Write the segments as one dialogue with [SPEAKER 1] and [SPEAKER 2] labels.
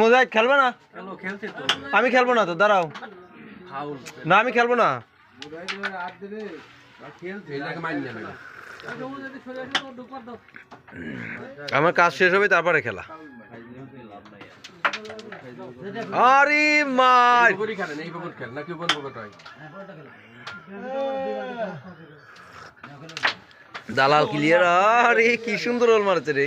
[SPEAKER 1] Mosaic খেলবে না?
[SPEAKER 2] কেন খেলতে তো।
[SPEAKER 1] আমি খেলব না তো দাঁড়াও। না আমি খেলব না। আমার কাজ শেষ হবে তারপরে খেলা। আরে মার
[SPEAKER 2] হয়?
[SPEAKER 1] দালাল ক্লিয়ার আরে কি সুন্দর ওল মারছে রে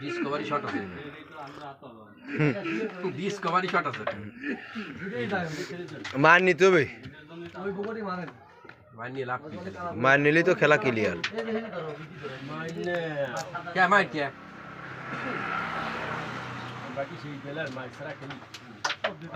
[SPEAKER 2] ডিসকভারি শট আছে। ডিসকভারি শট আছে।
[SPEAKER 1] মার নিতে হবে। মার নিলেই তো খেলা ক্লিয়ার
[SPEAKER 2] কে কে?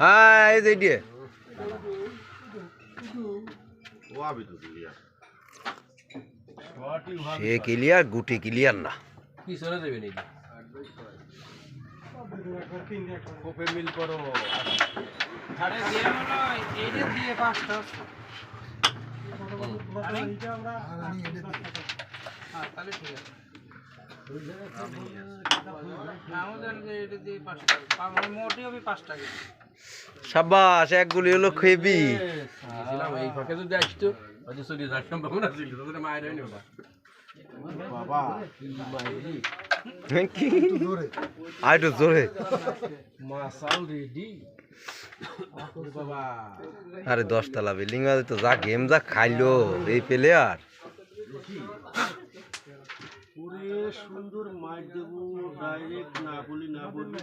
[SPEAKER 1] হ্যাঁ এই যে দিয়ে। সে ক্লিয়ার গুটি ক্লিয়ার না।
[SPEAKER 2] কি চলে যাবে নাকি?
[SPEAKER 3] কোপে মিল করো।
[SPEAKER 1] সাবাস এক গুলি হলো খেবি।
[SPEAKER 2] ছিলাম এই ফাঁকে যদি আসতো হয়তো চলে যাওয়ার সম্ভাবনা ছিল তোদের মায়ের হয়নি ওটা
[SPEAKER 3] বাবা। কি মাইরি
[SPEAKER 1] জোরে।
[SPEAKER 3] মাসাল রেডি। বাবা।
[SPEAKER 1] আরে দশতলা বিল্ডিং তো যা গেম যা খাইলো এই প্লেয়ার
[SPEAKER 3] পুরে সুন্দর মাইর দেবো ডাইরেক্ট না বলি না বলি।